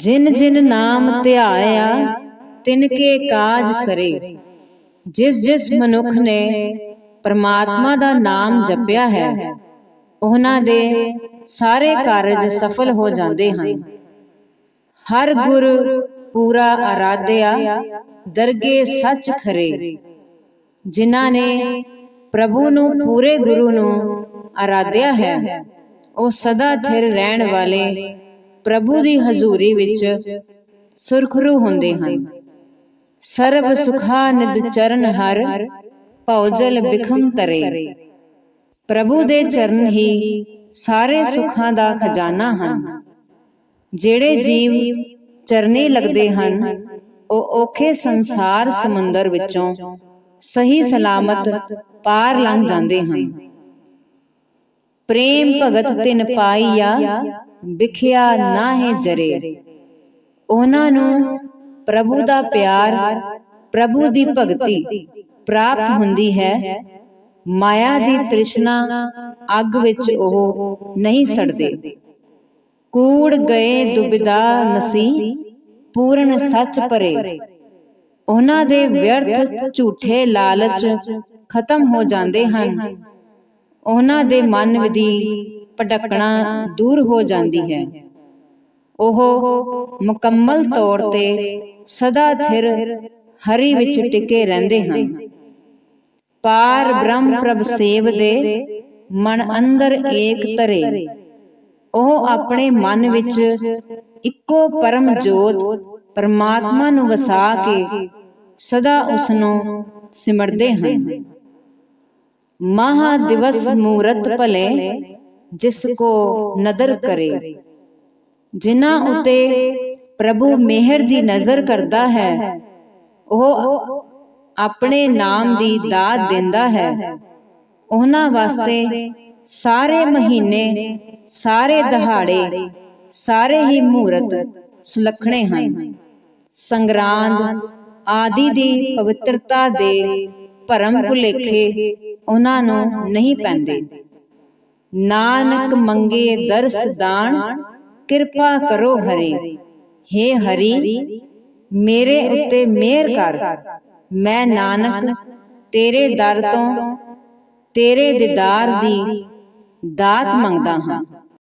ਜਿਨ ਜਿਨ ਨਾਮ ਧਿਆਇਆ ਤਿਨ ਕੇ ਕਾਜ ਸਰੇ। ਜਿਸ ਜਿਸ ਮਨੁੱਖ ਨੇ ਪਰਮਾਤਮਾ ਦਾ ਨਾਮ ਜਪਿਆ ਹੈ ਉਹਨਾਂ ਦੇ ਸਾਰੇ ਕਾਰਜ ਸਫਲ ਹੋ ਜਾਂਦੇ ਹਨ। ਹਰ ਗੁਰ ਪੂਰਾ ਆਰਾਧਿਆ ਦਰਗੇ ਸੱਚ ਖਰੇ। ਜਿਨ੍ਹਾਂ ਨੇ ਪ੍ਰਭੂ ਨੂੰ ਪੂਰੇ ਗੁਰੂ ਨੂੰ ਆਰਾਧਿਆ ਹੈ ਉਹ ਸਦਾ ਥਿਰ ਰਹਿਣ ਵਾਲੇ ਪ੍ਰਭੂ ਦੀ ਹਜ਼ੂਰੀ ਵਿੱਚ ਸੁਰਖਰੂ ਹੁੰਦੇ ਹਨ। ਸਰਬ ਸੁਖਾ ਨਿਦ ਚਰਨ ਹਰ ਭਉਜਲ ਬਿਖਮ ਤਰੇ। ਪ੍ਰਭੂ ਦੇ ਚਰਨ ਹੀ ਸਾਰੇ ਸੁੱਖਾਂ ਦਾ ਖਜ਼ਾਨਾ ਹਨ। ਜਿਹੜੇ ਜੀਵ ਚਰਨੀ ਲੱਗਦੇ ਹਨ ਉਹ ਔਖੇ ਸੰਸਾਰ ਸਮੁੰਦਰ ਵਿੱਚੋਂ ਸਹੀ ਸਲਾਮਤ ਪਾਰ ਲੰਘ ਜਾਂਦੇ ਹਨ। ਪ੍ਰੇਮ ਭਗਤ ਤਿਨ ਪਾਈਆ ਵਿਖਿਆ ਨਾਹੇ ਜਰੇ। ਉਹਨਾਂ ਨੂੰ ਪ੍ਰਭੂ ਦਾ ਪਿਆਰ ਪ੍ਰਭੂ ਦੀ ਭਗਤੀ ਪ੍ਰਾਪਤ ਹੁੰਦੀ ਹੈ। ਮਾਇਆ ਦੀ ਤ੍ਰਿਸ਼ਨਾ ਅੱਗ ਵਿੱਚ ਉਹ ਨਹੀਂ ਸੜਦੇ। ਕੂੜ ਗਏ ਦੁਬਿਦਾ ਨਸੀ ਪੂਰਨ ਸੱਚ ਪਰੇ ਉਹਨਾਂ ਦੇ ਵਿਅਰਥ ਝੂਠੇ ਲਾਲਚ ਖਤਮ ਹੋ ਜਾਂਦੇ ਹਨ। ਉਹਨਾਂ ਦੇ ਮਨ ਵਿਦੀ ਭਟਕਣਾ ਦੂਰ ਹੋ ਜਾਂਦੀ ਹੈ। ਉਹ ਮੁਕੰਮਲ ਤੌਰ ਤੇ ਸਦਾ ਥਿਰ ਹਰੀ ਵਿੱਚ ਟਿਕੇ ਰਹਿੰਦੇ ਹਨ। ਪਾਰ ਬ੍ਰਹਮ ਪ੍ਰਭ ਸੇਵ ਦੇ ਮਨ ਅੰਦਰ ਏਕ ਤਰੇ ਉਹ ਆਪਣੇ ਮਨ ਵਿੱਚ ਇੱਕੋ ਪਰਮ ਜੋਤ ਪਰਮਾਤਮਾ ਨੂੰ ਵਸਾ ਕੇ ਸਦਾ ਉਸ ਨੂੰ ਸਿਮਰਦੇ ਹਨ। ਮਹਾ ਦਿਵਸ ਮੂਰਤ ਭਲੇ, ਜਿਸ ਕੋ ਨਦਰ ਕਰੇ। ਜਿਨ੍ਹਾਂ ਉਤੇ ਪ੍ਰਭੂ ਮਿਹਰ ਦੀ ਨਜ਼ਰ ਕਰਦਾ ਹੈ, ਉਹ ਆਪਣੇ ਨਾਮ ਦੀ ਦਾਤ ਦਿੰਦਾ ਹੈ। ਉਹਨਾਂ ਵਾਸਤੇ ਸਾਰੇ ਮਹੀਨੇ, ਸਾਰੇ ਦਿਹਾੜੇ, ਸਾਰੇ ਹੀ ਮੂਰਤ ਸੁਲੱਖਣੇ ਹਨ। ਸੰਗਰਾਂਦ ਆਦਿ ਦੀ ਪਵਿੱਤਰਤਾ ਦੇ ਭਰਮ ਭੁਲੇਖੇ ਉਹਨਾਂ ਨੂੰ ਨਹੀਂ ਪੈਂਦੇ। ਨਾਨਕ ਮੰਗੇ ਦਰਸ ਦਾਨ ਕਿਰਪਾ ਕਰੋ ਹਰੇ। हे ਹਰੀ ਮੇਰੇ ਉੱਤੇ ਮਿਹਰ ਕਰ। ਮੈਂ ਨਾਨਕ ਤੇਰੇ ਦਰ ਤੋਂ ਤੇਰੇ ਦੀਦਾਰ ਦੀ ਦਾਤ ਮੰਗਦਾ ਹਾਂ।